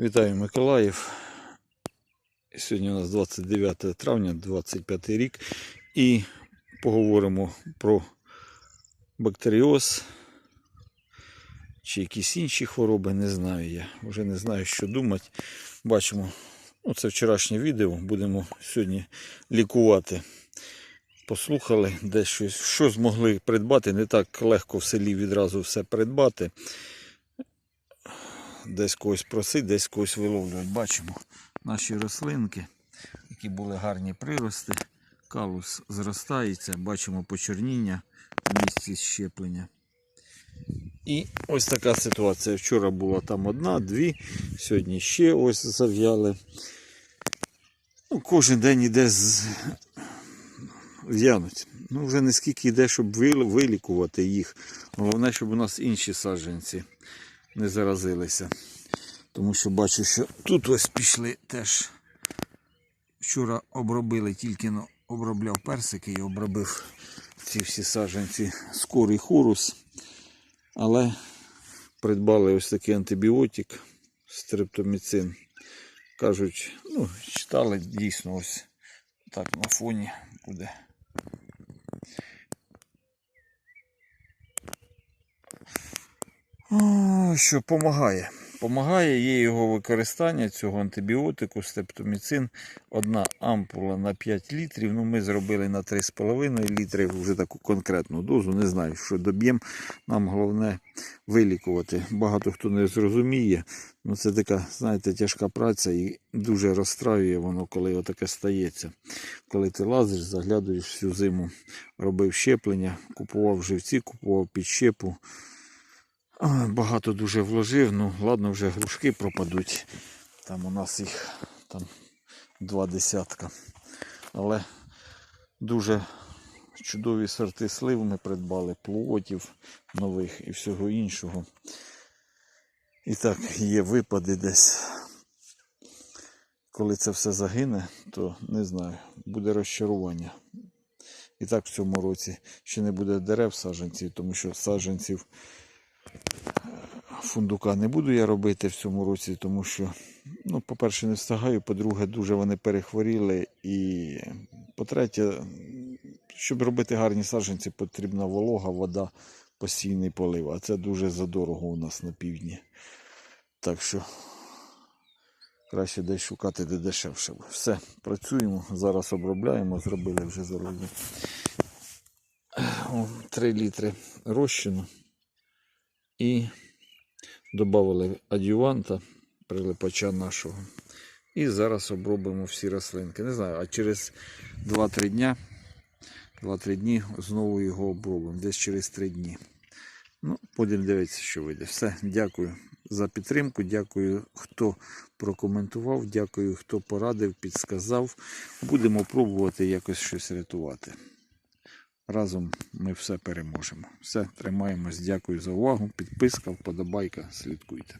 Вітаю Миколаїв. Сьогодні у нас 29 травня, 25 рік. І поговоримо про бактеріоз чи якісь інші хвороби, не знаю я. Вже не знаю, що думати. Бачимо, ну, це вчорашнє відео. Будемо сьогодні лікувати. Послухали де що змогли придбати. Не так легко в селі відразу все придбати десь когось просить, десь когось виловлювати. Бачимо наші рослинки, які були гарні прирости. Калус зростається, бачимо почерніння в місці щеплення. І ось така ситуація. Вчора була там одна, дві, сьогодні ще ось зав'яли. Ну, кожен день іде з... в'януть. Ну, вже не скільки йде, щоб вилікувати їх. Головне, щоб у нас інші саджанці не заразилися. Тому що бачу, що тут ось пішли теж. Вчора обробили, тільки но обробляв персики і обробив ці всі саджанці скорий хорус. Але придбали ось такий антибіотик стрептоміцин. Кажуть, ну, читали дійсно ось так на фоні буде. О, що допомагає. Помагає є його використання цього антибіотику, стептоміцин. Одна ампула на 5 літрів. Ну, ми зробили на 3,5 літри вже таку конкретну дозу. Не знаю, що доб'ємо. Нам головне вилікувати. Багато хто не зрозуміє. Ну, це така, знаєте, тяжка праця і дуже розстраює воно, коли отаке стається. Коли ти лазиш, заглядуєш всю зиму, робив щеплення, купував живці, купував підщепу. Багато дуже вложив, ну ладно, вже грушки пропадуть. Там у нас їх там два десятка. Але дуже чудові сорти слив ми придбали, плотів нових і всього іншого. І так, є випади десь. Коли це все загине, то не знаю, буде розчарування. І так в цьому році ще не буде дерев саджанців, тому що саджанців фундука не буду я робити в цьому році, тому що, ну, по-перше, не встигаю, по-друге, дуже вони перехворіли. І по-третє, щоб робити гарні саджанці, потрібна волога, вода, постійний полив. А це дуже задорого у нас на півдні. Так що краще десь шукати, де дешевше. Все, працюємо, зараз обробляємо, зробили вже зароді. 3 літри розчину і додали адюванта, прилипача нашого. І зараз обробимо всі рослинки. Не знаю, а через 2-3 дня, 2-3 дні знову його обробимо, десь через 3 дні. Ну, будемо дивитися, що вийде. Все, дякую за підтримку. Дякую, хто прокоментував, дякую, хто порадив, підсказав. Будемо пробувати якось щось рятувати. Разом ми все переможемо. Все, тримаємось. Дякую за увагу. Підписка, вподобайка, слідкуйте.